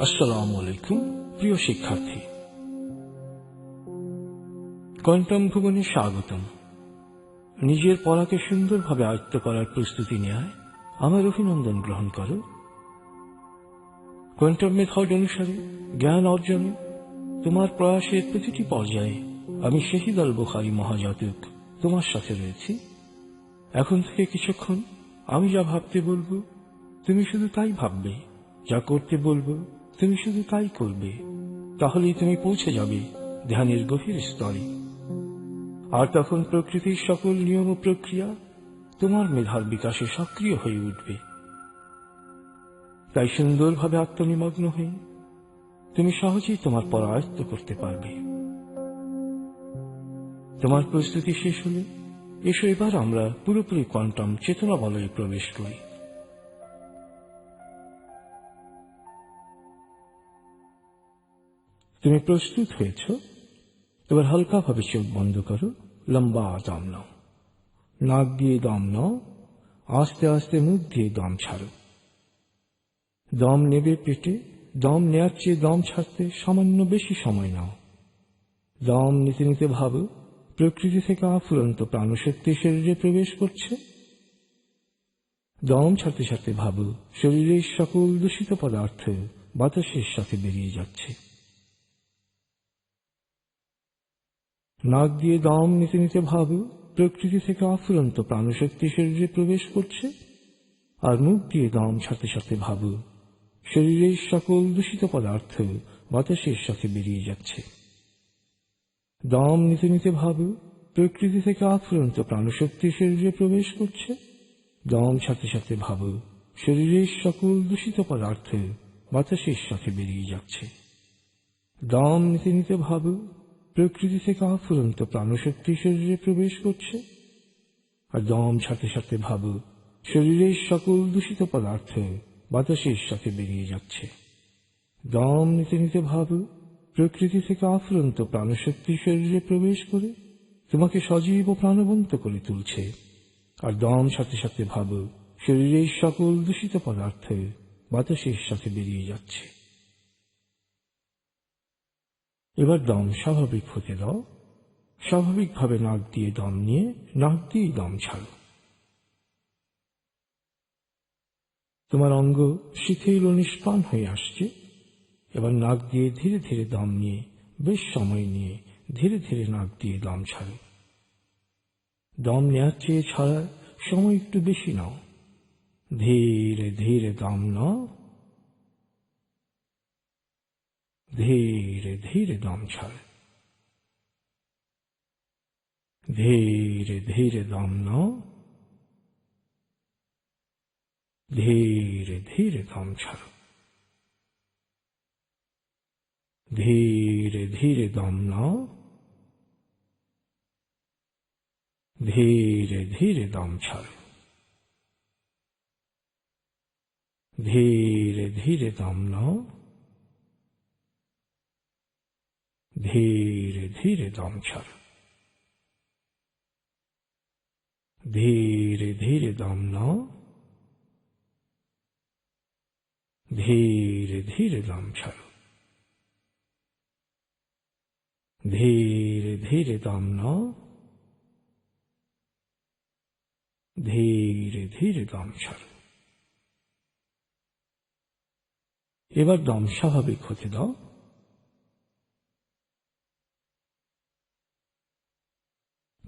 আসসালামু আলাইকুম, প্রিয় শিক্ষার্থী। কোয়ান্টাম ভুবনে স্বাগতম। নিজের পড়াকে সুন্দরভাবে আয়ত্ত করার প্রস্তুতি নেয় আমার অভিনন্দন গ্রহণ করো। কোয়ান্টাম মেথড অনুসারে জ্ঞান অর্জনে, তোমার প্রয়াসের প্রতিটি পর্যায়ে আমি শহীদ আল বুখারি মহাজাতক তোমার সাথে রয়েছি। এখন থেকে কিছুক্ষণ আমি যা ভাবতে বলব, তুমি শুধু তাই ভাববে, যা করতে বলব তুমি শুধু তাই করবে, তাহলেই তুমি পৌঁছে যাবে ধ্যানের গভীর স্তরে। আর তখন প্রকৃতির সকল নিয়ম ও প্রক্রিয়া তোমার মেধার বিকাশে সক্রিয় হয়ে উঠবে। তাই সুন্দরভাবে আত্মনিমগ্ন হয়ে তুমি সহজেই তোমার পরায়ত্ত করতে পারবে। তোমার প্রস্তুতি শেষ হলে এসো এবার আমরা পুরোপুরি কোয়ান্টাম চেতনা বলয়ে প্রবেশ করি। তুমি প্রস্তুত হয়েছ? এবার হালকাভাবে চোখ বন্ধ করো। লম্বা দম নাও। নাক দিয়ে দম নাও। আস্তে আস্তে মুখ দিয়ে দম ছাড়ো। দম নেবে পেটে। দম নেয়ার চেয়ে দম ছাড়তে সামান্য বেশি সময় নাও। দম নিতে নিতে ভাবো, প্রকৃতি থেকে আফুরন্ত প্রাণশক্তি শরীরে প্রবেশ করছে। দম ছাড়তে ছাড়তে ভাবো, শরীরের সকল দূষিত পদার্থ বাতাসের সাথে বেরিয়ে যাচ্ছে। নাক দিয়ে দম নিতে নিতে ভাবো, প্রকৃতি থেকে আফুরন্ত প্রাণশক্তি শরীরে প্রবেশ করছে, আর মুখ দিয়ে দম সাথে সাথে ভাবো, শরীরের সকল দূষিত পদার্থ বাতাসের সাথে বেরিয়ে যাচ্ছে। দম নিতে নিতে ভাবো, প্রকৃতি থেকে আফুরন্ত প্রাণশক্তি শরীরে প্রবেশ করছে, দম সাথে সাথে ভাবো, শরীরের সকল দূষিত পদার্থ বাতাসের সাথে বেরিয়ে যাচ্ছে। দম নিতে নিতে ভাবো প্রকৃতি থেকে আফুরন্ত প্রাণশক্তি শরীরে প্রবেশ করছে। আর দম ছাড়তে ছাড়তে ভাবো শরীরের সকল দূষিত পদার্থ বাতাসের সাথে বেরিয়ে যাচ্ছে। দম নিতে নিতে ভাবো প্রকৃতি থেকে আফুরন্ত প্রাণশক্তি শরীরে প্রবেশ করে তোমাকে সজীব ও প্রাণবন্ত করে তুলছে। আর দম সাথে সাথে ভাবো শরীরের সকল দূষিত পদার্থ বাতাসের সাথে বেরিয়ে যাচ্ছে। এবার দম স্বাভাবিক হতে দাও। স্বাভাবিকভাবে নাক দিয়ে দম নিয়ে, নাক দিয়ে দম ছাড়ো। তোমার অঙ্গ শিথিল ও নিষ্পান হয়ে আসছে। এবার নাক দিয়ে ধীরে ধীরে দম নিয়ে, বেশ সময় নিয়ে ধীরে ধীরে নাক দিয়ে দম ছাড়ো। দম নেওয়ার চেয়ে ছাড়ার সময় একটু বেশি নাও। ধীরে ধীরে দম নাও। ধীরে ধীরে দম ছাড়। ধীরে ধীরে দম নাও। ধীরে ধীরে দম ছাড়ো। ধীরে ধীরে দম নাও। ধীরে ধীরে দম ছাড়ো। ধীরে ধীরে দম নাও। ধীরে ধীরে দম ছাড়ো ধীরে ধীরে দম নাও ধীরে ধীরে দম ছাড়ো ধীরে ধীরে দম নাও ধীরে ধীরে দম ছাড়ো এবার দম স্বাভাবিক হতে দাও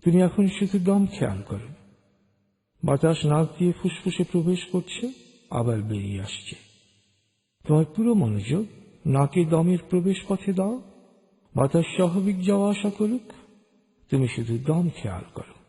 তুমি এখন শুধু দম খেয়াল করো বাতাস নাক দিয়ে ফুসফুসে প্রবেশ করছে, আবার বেরিয়ে আসছে। তোমার পুরো মনোযোগ নাকে দমের প্রবেশ পথে দাও। বাতাস স্বাভাবিক যাওয়া আসা করুক। তুমি শুধু দম খেয়াল করো।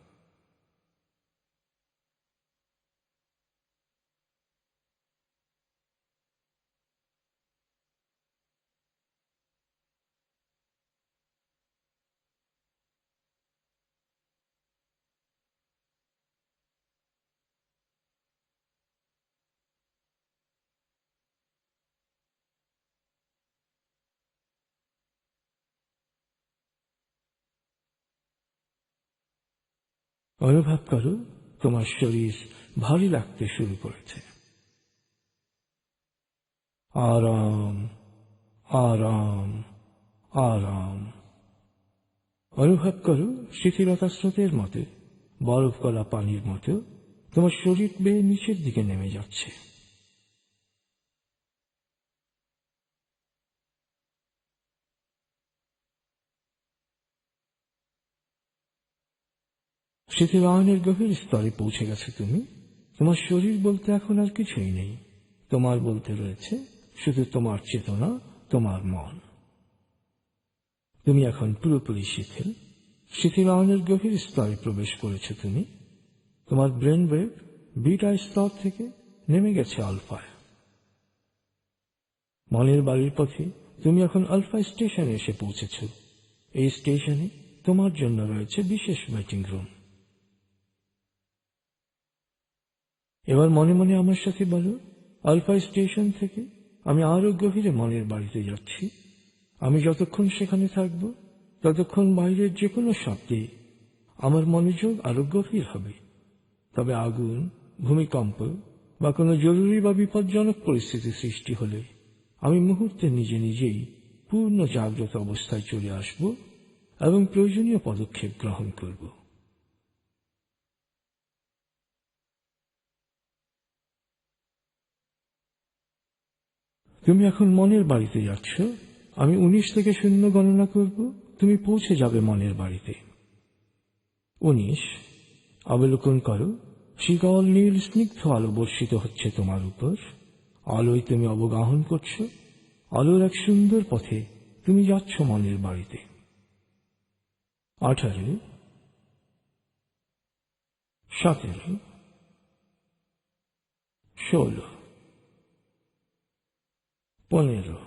অনুভব করো, তোমার শরীর ভারী লাগতে শুরু করেছে। আরাম আরাম আরাম। অনুভব করো শিথিলতা স্রোতের মতো, বরফ গলা পানির মতো, তোমার শরীর বেয়ে নিচের দিকে নেমে যাচ্ছে। আয়নের গভীর স্তরে পৌঁছে গেছে তুমি। তোমার শরীর বলতে এখন আর কিছুই নেই। তোমার বলতে রয়েছে শুধু তোমার চেতনা, তোমার মন। তুমি এখন পুরোপুরি শিথিল। আয়নের গভীর স্তরে প্রবেশ করেছ তুমি। তোমার ব্রেন ওয়েভ বিটা স্তর থেকে নেমে গেছে আলফায় মনের বাড়ির পথে তুমি এখন আলফা স্টেশনে এসে পৌঁছেছ। এই স্টেশনে তোমার জন্য রয়েছে বিশেষ ওয়েটিং রুম এবার মনে মনে আমার সাথে বলো, আলফা স্টেশন থেকে আমি আরও গভীরে মনের বাড়িতে যাচ্ছি। আমি যতক্ষণ সেখানে থাকব, ততক্ষণ বাইরের যে কোনো শব্দে আমার মনোযোগ আরও গভীর হবে। তবে আগুন, ভূমিকম্প বা কোনো জরুরি বা বিপজ্জনক পরিস্থিতি সৃষ্টি হলে আমি মুহূর্তে নিজে নিজেই পূর্ণ জাগ্রত অবস্থায় চলে আসব এবং প্রয়োজনীয় পদক্ষেপ গ্রহণ করব। তুমি এখন মনের বাড়িতে যাচ্ছ? আমি উনিশ থেকে শূন্য গণনা করব। তুমি পৌঁছে যাবে মনের বাড়িতে। উনিশ, অবলোকন করো। শীতল নীল স্নিগ্ধ আলো বর্ষিত হচ্ছে তোমার উপর। আলোয় তুমি অবগাহন করছ। আলোর এক সুন্দর পথে তুমি যাচ্ছ মনের বাড়িতে। আঠারো, সতেরো, ষোলো পনেরো,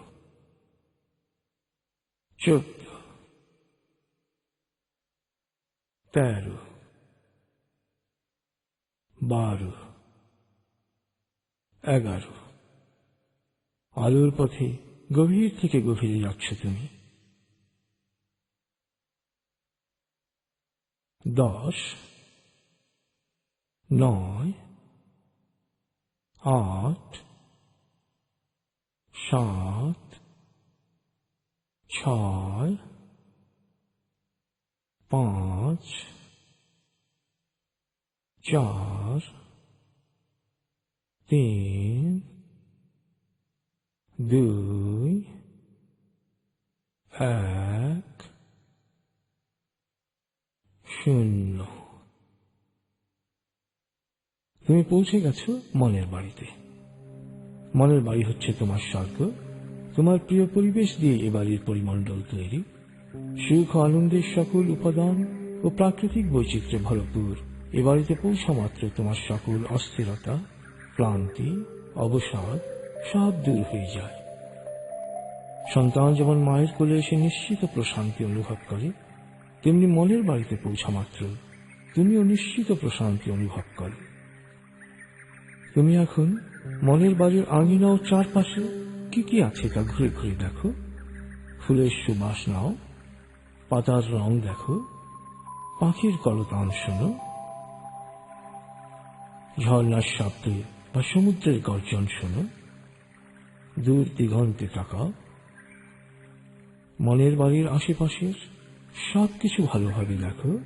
চোদ্দ, তেরো, বারো, এগারো। আলোর পথে গভীর থেকে গভীরে যাচ্ছ তুমি। দশ, নয়, আট সাত ছয় পাঁচ চার তিন দুই এক শূন্য। তুমি পৌঁছে গেছো মনের বাড়িতে। মনের বাড়ি হচ্ছে তোমার স্বর্গ। তোমার প্রিয় পরিবেশ দিয়ে এ বাড়ির পরিমণ্ডল তৈরি। সুখ, আনন্দের সকল উপাদান ও প্রাকৃতিক বৈচিত্র্যে ভরপুর। এ বাড়িতে পৌঁছা মাত্র তোমার সকল অস্থিরতা, ক্লান্তি, অবসাদ, সব দূর হয়ে যায়। সন্তান যেমন মায়ের কোলে এসে নিশ্চিত প্রশান্তি অনুভব করে, তেমনি মনের বাড়িতে পৌঁছা মাত্র তুমিও নিশ্চিত প্রশান্তি অনুভব করো। তুমি এখন মনের বাড়ির আঙিনা ও চারপাশে কি কি আছে তা ঘুরে ঘুরে দেখো। ফুলের সুবাস নাও, পাতার রং দেখো, পাখির কলতান শোনো। ঝর্ণার শব্দ বা সমুদ্রের গর্জন শোনো। দূর দিগন্তে তাকাও। মনের বাড়ির আশেপাশের সব কিছু ভালোভাবে দেখো।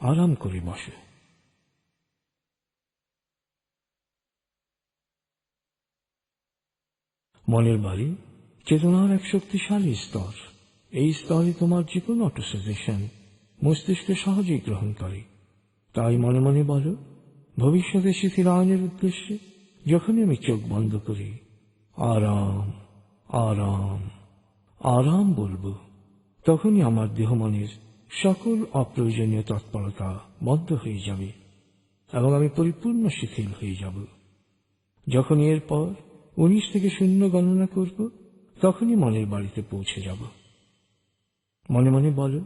আরাম করে বসো। মনের বাড়ি চেতনার এক শক্তিশালী স্তর। এই স্তরে তোমার যে কোনো অটোসাজেশন মস্তিষ্ক সহজেই গ্রহণ করে। তাই মনে মনে বলো, ভবিষ্যতে শিথিলায়নের উদ্দেশ্যে যখনই আমি চোখ বন্ধ করি, আরাম আরাম আরাম বলব, তখনই আমার দেহ মনের সকল অপ্রয়োজনীয় তৎপরতা বন্ধ হয়ে যাবে এবং আমি পরিপূর্ণ শিথিল হয়ে যাব। যখন এরপর উনিশ থেকে শূন্য গণনা করব, তখনই মনের বাড়িতে পৌঁছে যাব। মনে মনে বলো,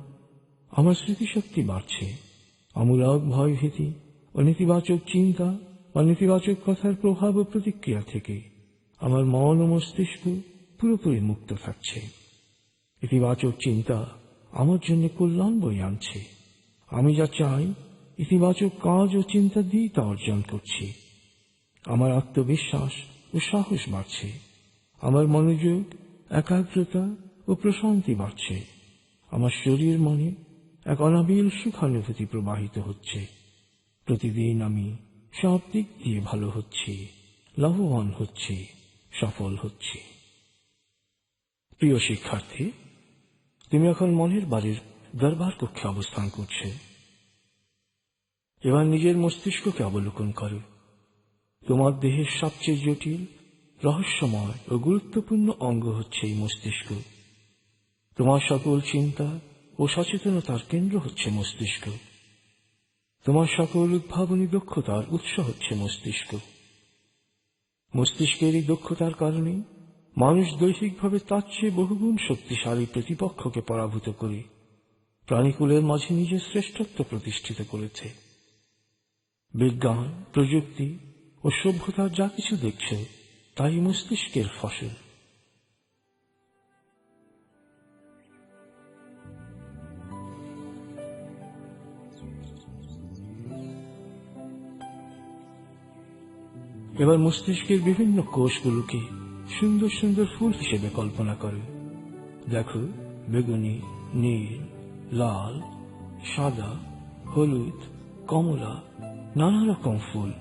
আমার স্মৃতিশক্তি বাড়ছে। অমূলক ভয় ভীতি ও নেতিবাচক চিন্তা বা নেতিবাচক কথার প্রভাব ও প্রতিক্রিয়া থেকে আমার মন ও মস্তিষ্ক পুরোপুরি মুক্ত থাকছে। ইতিবাচক চিন্তা আমার জন্য কল্যাণ বই আনছে। আমি যা চাই, ইতিবাচক কাজ ও চিন্তা দিয়ে তা অর্জন করছি। আমার আত্মবিশ্বাস ও সাহস বাড়ছে। আমার মনোযোগ, একাগ্রতা ও প্রশান্তি বাড়ছে। আমার শরীর মনে এক অনাবিল সুখানুভূতি প্রবাহিত হচ্ছে। প্রতিদিন আমি সব দিক দিয়ে ভালো হচ্ছি, লাভবান হচ্ছি, সফল হচ্ছি। প্রিয় শিক্ষার্থী তুমি এখন মনের বাড়ির দরবার কক্ষে অবস্থান করছে। এবার নিজের মস্তিষ্ককে অবলোকন করো। তোমার দেহের সবচেয়ে জটিল, রহস্যময় ও গুরুত্বপূর্ণ অঙ্গ হচ্ছে এই মস্তিষ্ক। তোমার সকল চিন্তা ও সচেতনতার কেন্দ্র হচ্ছে মস্তিষ্ক। তোমার সকল উদ্ভাবনী দক্ষতার উৎস হচ্ছে মস্তিষ্ক। মস্তিষ্কের এই দক্ষতার কারণে মানুষ দৈহিকভাবে তার চেয়ে বহুগুণ শক্তিশালী প্রতিপক্ষকে পরাভূত করে। প্রাণীকুলের মাঝে নিজের শ্রেষ্ঠত্ব প্রতিষ্ঠিত করেছে। বিজ্ঞান, প্রযুক্তি ও সভ্যতার যা কিছু দেখছে, তাই মস্তিষ্কের ফসল। এবার মস্তিষ্কের বিভিন্ন কোষগুলোকে সুন্দর সুন্দর ফুল হিসেবে কল্পনা করে। দেখো, বেগুনি, নীল, লাল, সাদা, হলুদ, কমলা, নানা রকম ফুল।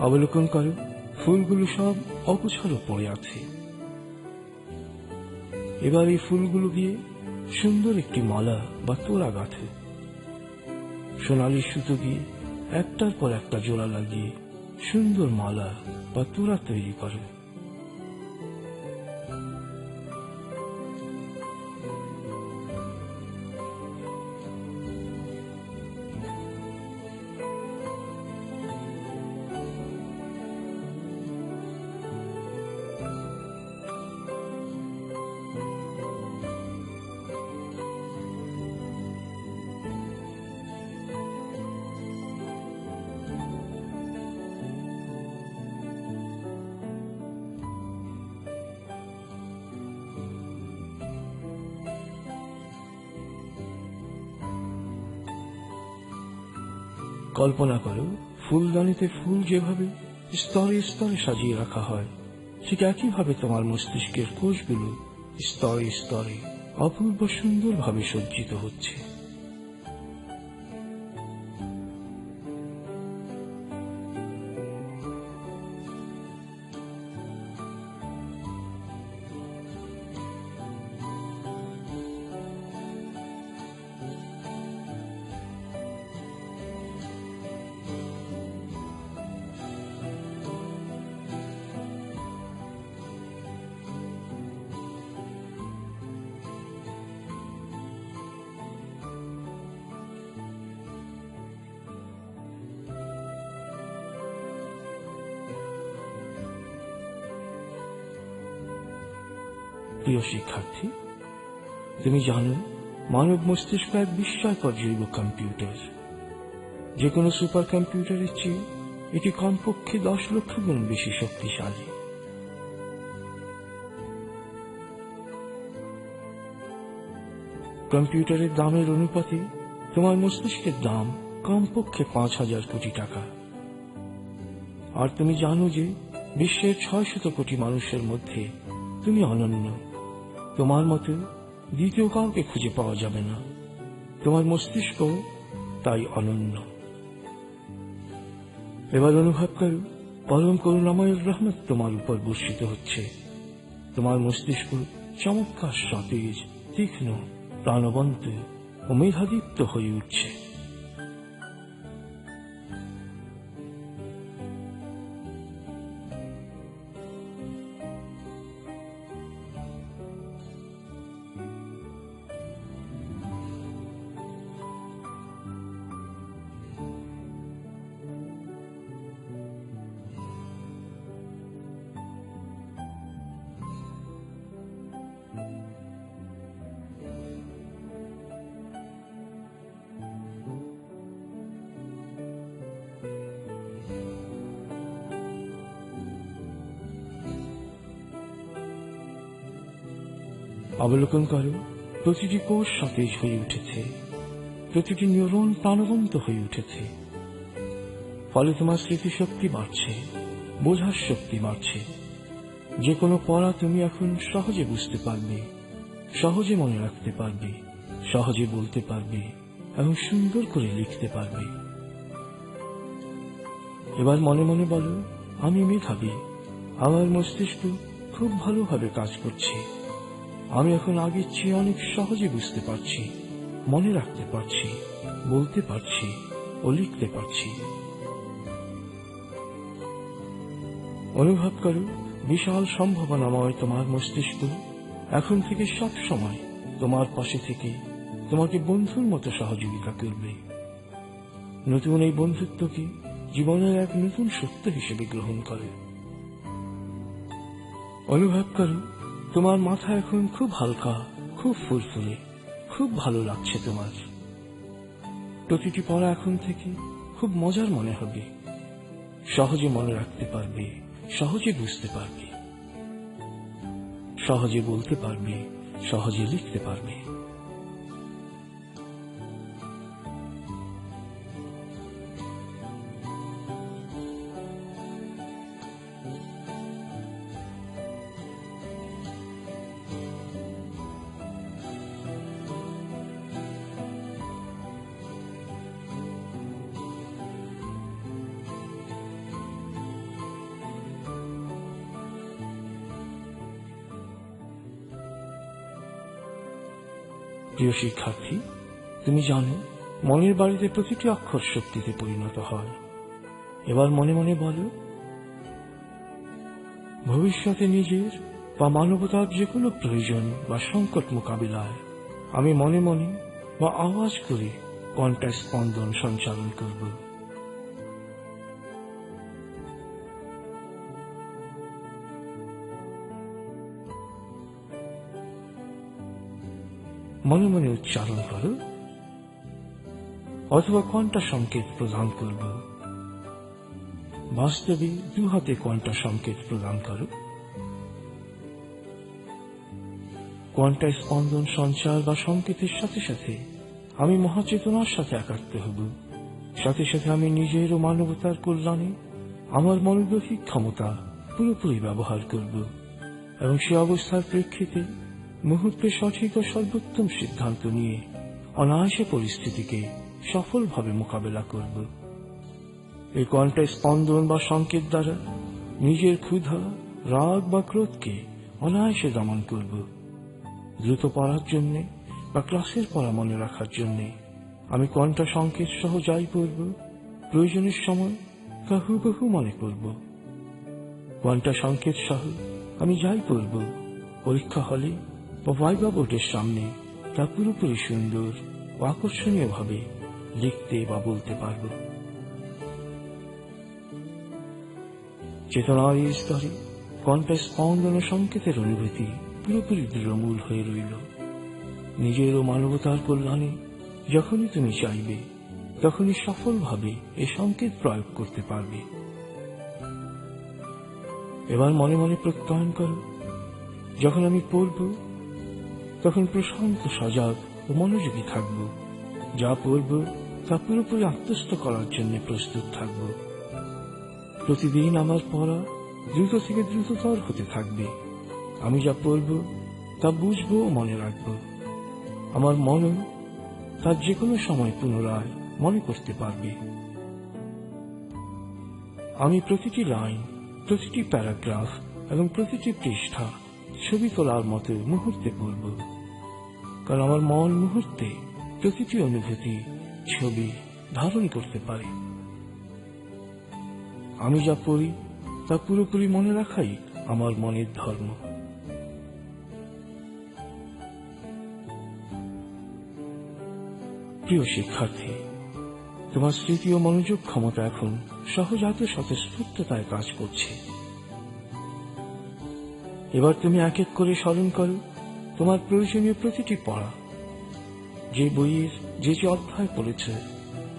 অবলোকন করো, ফুলগুলো সব অগোছালো পড়ে আছে। এবার এই ফুলগুলো দিয়ে সুন্দর একটি মালা বা তোড়া গাঁথে। সোনালি সুতো দিয়ে একটার পর একটা জোড়া লাগিয়ে সুন্দর মালা বা তোড়া তৈরি করে। কল্পনা করো, ফুলদানিতে ফুল যেভাবে স্তরে স্তরে সাজিয়ে রাখা হয়, ঠিক একইভাবে তোমার মস্তিষ্কের কোষগুলো স্তরে স্তরে অপূর্ব সুন্দরভাবে সজ্জিত হচ্ছে। প্রিয় শিক্ষার্থী, তুমি জানো, মানব মস্তিষ্ক এক বিস্ময়কর জৈব কম্পিউটার। যে কোনো সুপার কম্পিউটারের চেয়ে এটি কমপক্ষে দশ লক্ষ গুণ বেশি শক্তিশালী। কম্পিউটারের দামের অনুপাতে তোমার মস্তিষ্কের দাম কমপক্ষে পাঁচ হাজার কোটি টাকা। আর তুমি জানো যে বিশ্বের ছয় শত কোটি মানুষের মধ্যে তুমি অনন্য। তোমার মতে দ্বিতীয় কাউকে খুঁজে পাওয়া যাবে না। তোমার মস্তিষ্ক তাই অনন্য। এবার অনুভব করো, পরম করুণাময়ের রহমত তোমার উপর বর্ষিত হচ্ছে। তোমার মস্তিষ্ক চমৎকার সতেজ, তীক্ষ্ণ, প্রাণবন্ত ও মেধাদীপ্ত হয়ে উঠছে। অবলোকন করো, প্রতিটি কোষ সতেজ হয়ে উঠেছে। প্রতিটি নিউরন প্রাণবন্ত হয়ে উঠেছে। ফলে তোমার স্মৃতিশক্তি বাড়ছে, বোঝার শক্তি বাড়ছে। যে কোনো পড়া তুমি এখন সহজে বুঝতে পারবে, সহজে মনে রাখতে পারবে, সহজে বলতে পারবে এবং সুন্দর করে লিখতে পারবে। এবার মনে মনে বলো, আমি মেধাবী, আমার মস্তিষ্ক খুব ভালোভাবে কাজ করছে। আমি এখন আগের চেয়ে অনেক সহজে বুঝতে পারছি, মনে রাখতে পারছি, বলতে পারছি ও লিখতে পারছি। অনুভব করো বিশাল সম্ভাবনাময় তোমার মস্তিষ্ক। এখন থেকে সব সময় তোমার পাশে থেকে তোমাকে বন্ধুর মতো সহযোগিতা করবে। নতুন এই বন্ধুত্বকে জীবনের এক নতুন সত্য হিসেবে গ্রহণ করে। অনুভব করো তোমার মাথা এখন খুব হালকা, খুব ফুলফুলে খুব ভালো লাগছে তোমার। প্রতিটি পড়া এখন থেকে খুব মজার মনে হবে। সহজে মনে রাখতে পারবে, সহজে বুঝতে পারবে। সহজে বলতে পারবে, সহজে লিখতে পারবে। প্রিয় শিক্ষার্থী, তুমি জানো, মনের বাড়িতে প্রতিটি অক্ষর শক্তিতে পরিণত হয়। এবার মনে মনে বলো, ভবিষ্যতে নিজের বা মানবতার যে কোনো প্রয়োজন বা সংকট মোকাবিলায় আমি মনে মনে বা আওয়াজ করে কণ্ঠা স্পন্দন সঞ্চালন করব। মনে মনে উচ্চারণ করো। অথবা কণ্ঠা সংকেত প্রদান করব। বাস্তবে দু হাতে কণ্ঠা সংকেত প্রদান করো। কণ্ঠা স্পন্দন, সঞ্চার বা সংকেতের সাথে সাথে আমি মহাচেতনার সাথে একাত্ম হব। সাথে সাথে আমি নিজের ও মানবতার কল্যাণে আমার মনোগ্রহিক ক্ষমতা পুরোপুরি ব্যবহার করব। এবং সে অবস্থার প্রেক্ষিতে মুহূর্তে সঠিক ও সর্বোত্তম সিদ্ধান্ত নিয়ে অনায়াসে পরিস্থিতিকে সফলভাবে মোকাবেলা করব। এই কণ্ঠে স্পন্দন বা সংকেত দ্বারা নিজের ক্ষুধা, রাগ বা ক্রোধকে অনায়াসে দমন করব। দ্রুত পড়ার জন্যে বা ক্লাসের পড়া মনে রাখার জন্যে আমি কণ্ঠা সংকেত সহ যাই পড়ব। প্রয়োজনের সময় কাহু বহু মনে করব। কণ্ঠা সংকেত সহ আমি যাই পড়ব। পরীক্ষা হলে বা বোর্ডের সামনে তা পুরোপুরি সুন্দর ও আকর্ষণীয় ভাবে লিখতে বা বলতে পারব। চেতনার এই স্তরে কণ্ঠে স্পন্দন সংকেতের অনুভূতি পুরোপুরি দৃঢ়মূল হয়ে রইল। নিজের ও মানবতার কল্যাণে যখনই তুমি চাইবে, তখনই সফলভাবে এ সংকেত প্রয়োগ করতে পারবে। এবার মনে মনে প্রত্যয়ন করো, যখন আমি পড়ব তখন প্রশান্ত সজাগ ও মনোযোগী থাকব। যা পড়ব তা পুরোপুরি আত্মস্থ করার জন্য প্রস্তুত থাকব। প্রতিদিন আমার পড়া দ্রুত থেকে দ্রুততর হতে থাকবে। আমি যা পড়ব, তা বুঝব ও মনে রাখব। আমার মনও তার যে কোনো সময় পুনরায় মনে করতে পারবে। আমি প্রতিটি লাইন, প্রতিটি প্যারাগ্রাফ এবং প্রতিটি পৃষ্ঠা ছবি তোলার মতো মুহূর্তে পড়ব। কারণ আমার মন মুহূর্তে প্রতিটি অনুভূতি, ছবি ধারণ করতে পারে। আমি যা পড়ি, তা পুরোপুরি মনে রাখাই আমার মনের ধর্ম। প্রিয় শিক্ষার্থী, তোমার স্মৃতি ও মনোযোগ ক্ষমতা এখন সহজাত স্বতঃস্ফূর্ততায় কাজ করছে। এবার তুমি এক এক করে স্মরণ করো। তোমার প্রয়োজনীয় প্রতিটি পড়া। যে বইয়ের, যে যে অধ্যায় পড়েছে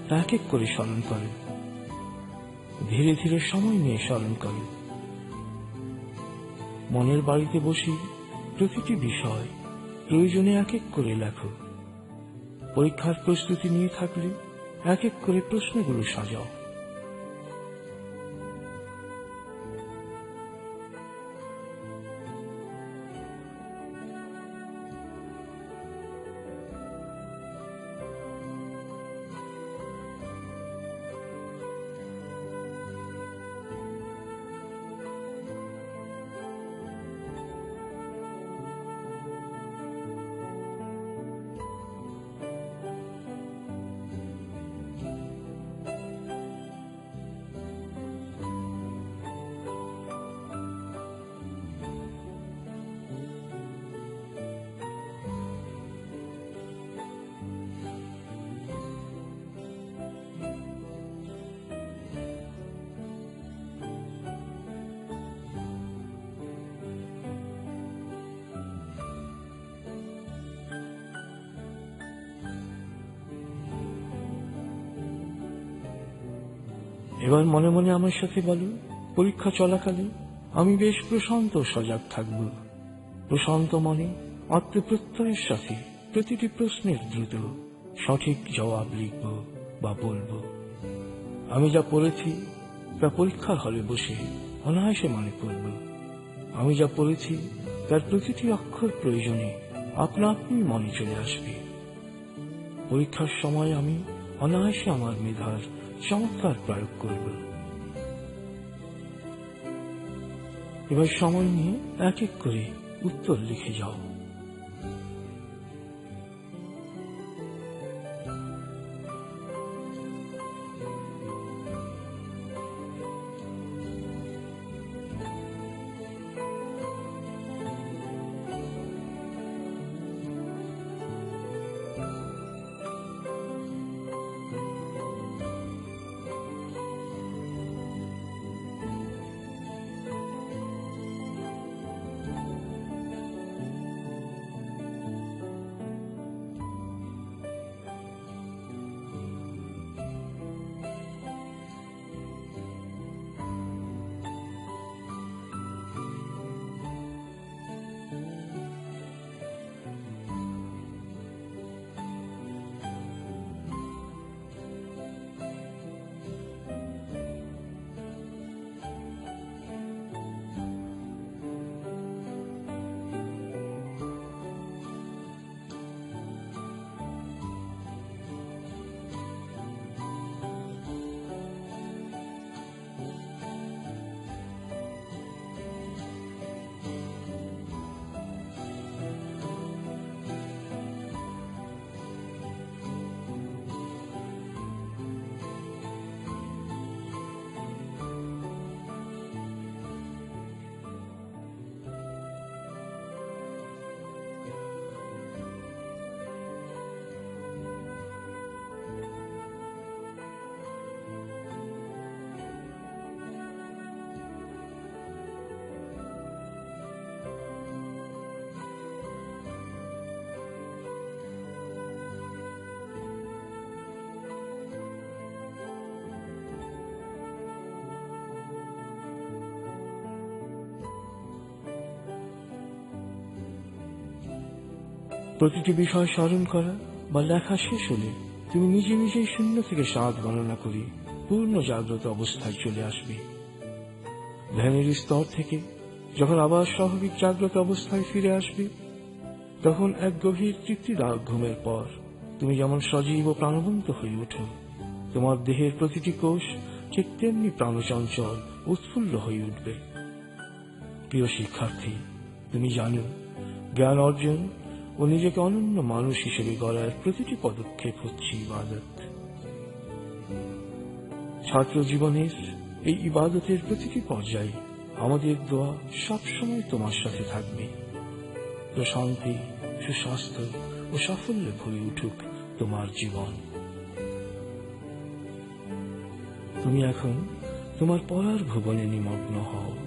তা এক এক করে স্মরণ করো। ধীরে ধীরে সময় নিয়ে স্মরণ করে। মনের বাড়িতে বসে প্রতিটি বিষয় প্রয়োজনে এক এক করে লেখো। পরীক্ষার প্রস্তুতি নিয়ে থাকলে এক এক করে প্রশ্নগুলো সাজাও। এবার মনে মনে আমার সাথে বলো, পরীক্ষা চলাকালে আমি বেশ প্রশান্ত সজাগ থাকব। প্রশান্ত মনে আত্মপ্রত্যয়ের সাথে প্রতিটি প্রশ্নের দ্রুত সঠিক জবাব লিখব বা বলব। আমি যা পড়েছি তা পরীক্ষার হলে বসে অনায়াসে মনে করব আমি যা পড়েছি তার প্রতিটি অক্ষর প্রয়োজনে আপনা আপনি মনে চলে আসবে। পরীক্ষার সময় আমি অনায়াসে আমার মেধার চমৎকার প্রয়োগ করব এবার সময় নিয়ে এক এক করে উত্তর লিখে যাও। প্রতিটি বিষয় স্মরণ করা বা লেখা শেষ হলে তুমি নিজে নিজেই শূন্য থেকে সাত গণনা করি পূর্ণ জাগ্রত অবস্থায় চলে আসবে। ধ্যানের স্তর থেকে যখন আবার স্বাভাবিক জাগ্রত অবস্থায় ফিরে আসবে, তখন এক গভীর তৃপ্তিদায়ক ঘুমের পর তুমি যেমন সজীব ও প্রাণবন্ত হয়ে ওঠো, তোমার দেহের প্রতিটি কোষ ঠিক তেমনি প্রাণচঞ্চল উৎফুল্ল হয়ে উঠবে। প্রিয় শিক্ষার্থী, তুমি জানো, জ্ঞান অর্জন ও নিজেকে অনন্য মানুষ হিসেবে গড়ার প্রতিটি পদক্ষেপ হচ্ছে ইবাদত। ছাত্র জীবনের এই ইবাদতের প্রতিটি পর্যায়ে আমাদের দোয়া সবসময় তোমার সাথে থাকবে। প্রশান্তি, সুস্বাস্থ্য ও সাফল্যে ভরে উঠুক তোমার জীবন। তুমি এখন তোমার পড়ার ভুবনে নিমগ্ন হও।